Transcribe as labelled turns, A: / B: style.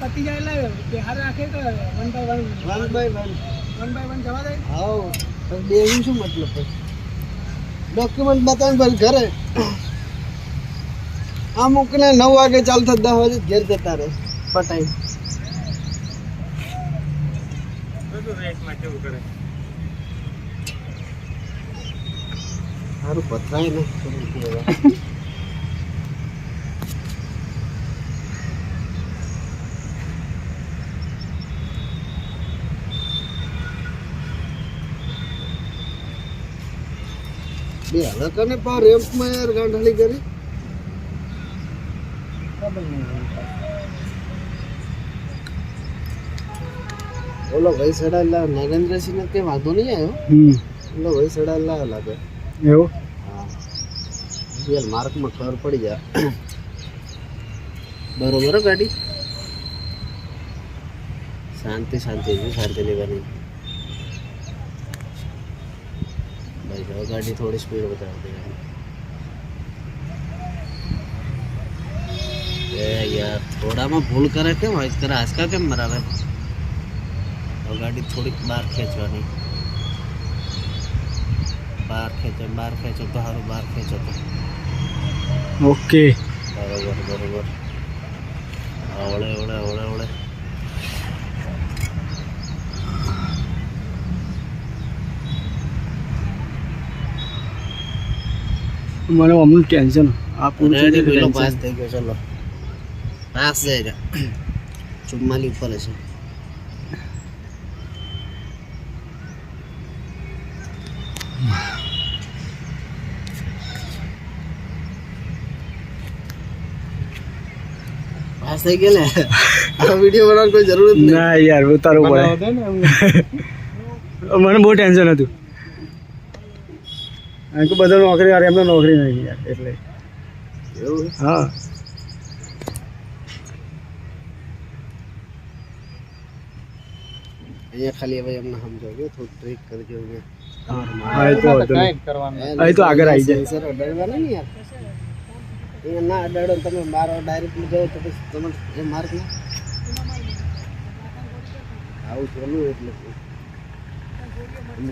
A: પતી જાય બિહાર રાખે કે one by one
B: one by one
A: one by one જવા
B: હાઉ પણ શું મતલબ ડોક્યુમેન્ટ બતાવીને પછી ઘરે અમુક ને નવ વાગે ચાલતા દસ વાગે ઘેર જતા રહે, પટાઈ સારું પથરાય ને. બે હવે કને પા યાર ગાંઠાળી કરી ઓલો ભાઈ સડાલા નરેન્દ્રસિંહ ને કઈ વાંધો નહીં આવ્યો? ઓલો ભાઈ સડાલા લાગે.
C: એવું?
B: યાર માર્કમાં ખબર પડી જાય. બરોબર ગાડી? શાંતિ શાંતિ છે શાંતિ લેવાની. ભાઈ ગાડી થોડી સ્પીડ બતાવી દે એ થોડામાં ભૂલ કરે કેમ? હોય ત્યારે આંચકા કેમ મરાવે? ગાડી થોડીક બહાર ખેંચવાની. બહાર ખેંચો બહાર ખેંચો તો સારું બહાર ખેંચો તો.
C: ઓકે.
B: બરોબર બરોબર. આવડે આવડે આવડે આવડે.
C: મને હમણાં ટેન્શન. આ પૂરું
B: પાસ થઈ ગયો ચલો. પાસ જાય ચુમ્માલી ઉપર છે થઈ ગયો આ વીડિયો બનાવવાની કોઈ જરૂર જ નહીં
C: ના યાર ઉતારવું પડે મને બહુ ટેન્શન હતું કારણ કે બધા નોકરી યાર એમને નોકરી નહીં યાર એટલે
B: એવું
C: હા
B: અહીંયા ખાલી હવે એમને સમજાવજો થોડું ટ્રીક કરજો અહીંયા
C: તો આગળ આવી જાય.
B: સર યાર અહીંયા ના અડાડો તમે મારો ડાયરેક્ટ જાઓ તો પછી તમે એ માર્ક ના આવું ચાલુ એટલે